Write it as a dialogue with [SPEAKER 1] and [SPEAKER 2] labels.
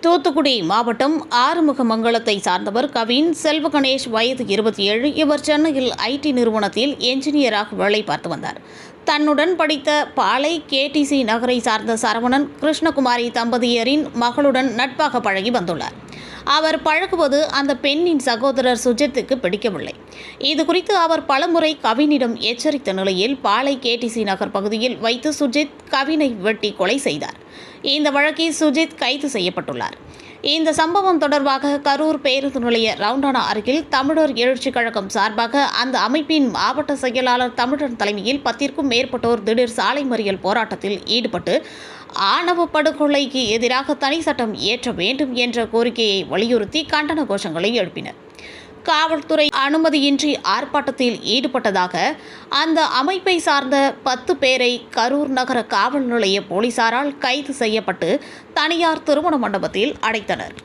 [SPEAKER 1] தூத்துக்குடி மாவட்டம் ஆறுமுகமங்கலத்தை சார்ந்தவர் கவின் செல்வ கணேஷ் வயது இருபத்தி ஏழு இவர் சென்னையில் ஐடி நிறுவனத்தில் என்ஜினியராக வேலை பார்த்து வந்தார். தன்னுடன் படித்த பாலை கேடிசி நகரை சார்ந்த சரவணன் கிருஷ்ணகுமாரி தம்பதியரின் மகளுடன் நட்பாக பழகி வந்துள்ளார். அவர் பழகுவது அந்த பெண்ணின் சகோதரர் சுஜித்துக்கு பிடிக்கவில்லை. இது குறித்து அவர் பலமுறை கவினிடம் எச்சரித்த நிலையில் பாலை கேடிசி நகர் பகுதியில் வைத்து சுஜித் கவினை வெட்டி கொலை செய்தார். இந்த வழக்கில் சுஜித் கைது செய்யப்பட்டுள்ளார். இந்த சம்பவம் தொடர்பாக கரூர் பேருந்து நிலைய ரவுண்டானா அருகில் தமிழர் எழுச்சிக் கழகம் சார்பாக அந்த அமைப்பின் மாவட்ட செயலாளர் தமிழன் தலைமையில் பத்திற்கும் மேற்பட்டோர் திடீர் சாலை மறியல் போராட்டத்தில் ஈடுபட்டு ஆணவ படுகொலைக்கு எதிராக தனி சட்டம் இயற்ற வேண்டும் என்ற கோரிக்கையை வலியுறுத்தி கண்டன கோஷங்களை எழுப்பினர். காவல்துறை அனுமதியின்றி ஆர்ப்பாட்டத்தில் ஈடுபட்டதாக அந்த அமைப்பை சார்ந்த பத்து பேரை கரூர் நகர காவல் நிலைய போலீசாரால் கைது செய்யப்பட்டு தனியார் திருமண மண்டபத்தில் அடைத்தனர்.